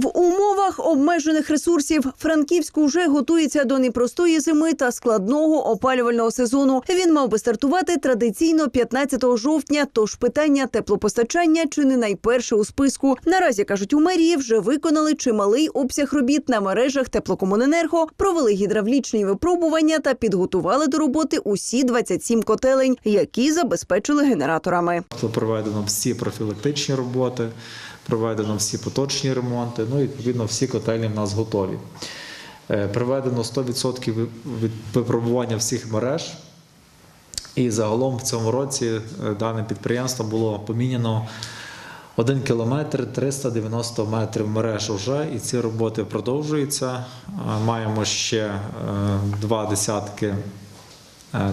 В умовах обмежених ресурсів Франківськ уже готується до непростої зими та складного опалювального сезону. Він мав би стартувати традиційно 15 жовтня. Тож питання теплопостачання чи не найперше у списку. Наразі кажуть, у мерії вже виконали чималий обсяг робіт на мережах теплокомуненерго, провели гідравлічні випробування та підготували до роботи усі 27 котелень, які забезпечили генераторами. Проведено всі профілактичні роботи, проведено всі поточні ремонти. Ну і відповідно всі котельні в нас готові. Е, Проведено 100% від випробування всіх мереж. І загалом в цьому році е, дане підприємство було поміняно 1 кілометр 390 метрів мереж вже, і ці роботи продовжуються. Е, Маємо ще два десятки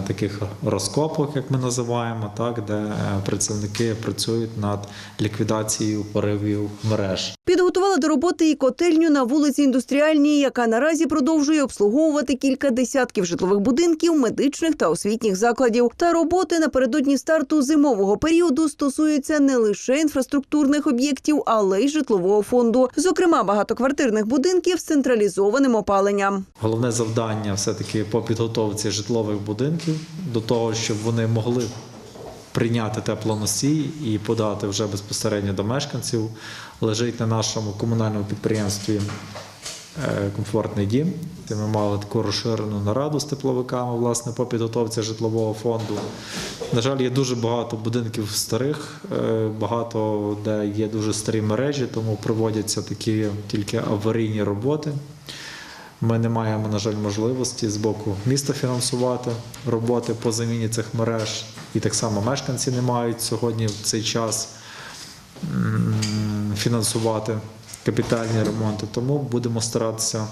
таких розкопок, як ми називаємо, так, де е, працівники працюють над ліквідацією поривів мереж. Підготували до роботи і котельню на вулиці Індустріальній, яка наразі продовжує обслуговувати кілька десятків житлових будинків, медичних та освітніх закладів. Та роботи напередодні старту зимового періоду стосуються не лише інфраструктурних об'єктів, але й житлового фонду, зокрема багатоквартирних будинків з централізованим опаленням. Головне завдання все-таки по підготовці житлових будинків до того, щоб вони могли прийняти теплоносій і подати вже безпосередньо до мешканців, лежить на нашому комунальному підприємстві е, комфортний дім. Ми мали таку розширену нараду з тепловиками власне по підготовці житлового фонду. На жаль, є дуже багато будинків старих, е, багато де є дуже старі мережі, тому проводяться такі тільки аварійні роботи. Ми не маємо, на жаль, можливості з боку міста фінансувати роботи по заміні цих мереж. І так само мешканці не мають сьогодні в цей час фінансувати капітальні ремонти. Тому будемо старатися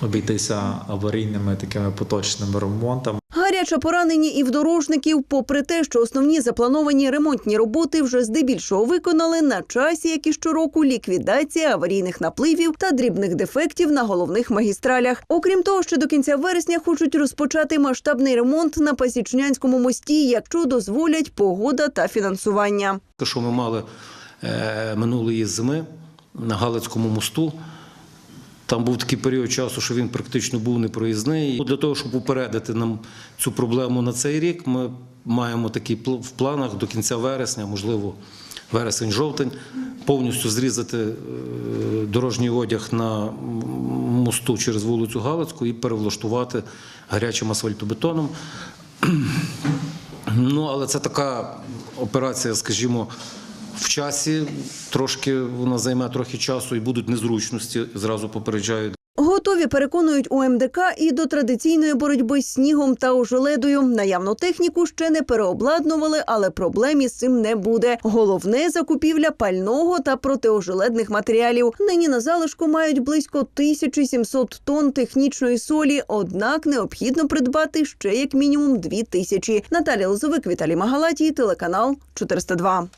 обійтися аварійними такими поточними ремонтами. Гаряче поранені і в дорожників, попри те, що основні заплановані ремонтні роботи вже здебільшого виконали на часі, як і щороку, ліквідація аварійних напливів та дрібних дефектів на головних магістралях. Окрім того, ще до кінця вересня хочуть розпочати масштабний ремонт на Пасічнянському мості, якщо дозволять погода та фінансування. Те, що ми мали е, минулої зими на Галицькому мосту. Там був такий період часу, що він практично був непроїзний. Для того, щоб упередити нам цю проблему на цей рік, ми маємо пл- в планах до кінця вересня, можливо, вересень-жовтень, повністю зрізати е, дорожній одяг на мосту через вулицю Галицьку і перевлаштувати гарячим асфальтобетоном. Ну, але це така операція, скажімо, в часі. Трошки вона займе трохи часу і будуть незручності. Зразу попереджаю. Готові переконують у МДК і до традиційної боротьби з снігом та ожеледою. Наявну техніку ще не переобладнували, але проблем із цим не буде. Головне закупівля пального та протиожеледних матеріалів. Нині на залишку мають близько 1700 тонн технічної солі. Однак необхідно придбати ще як мінімум 2 тисячі. Наталія Лозовик, Віталій Магалатій, телеканал 402.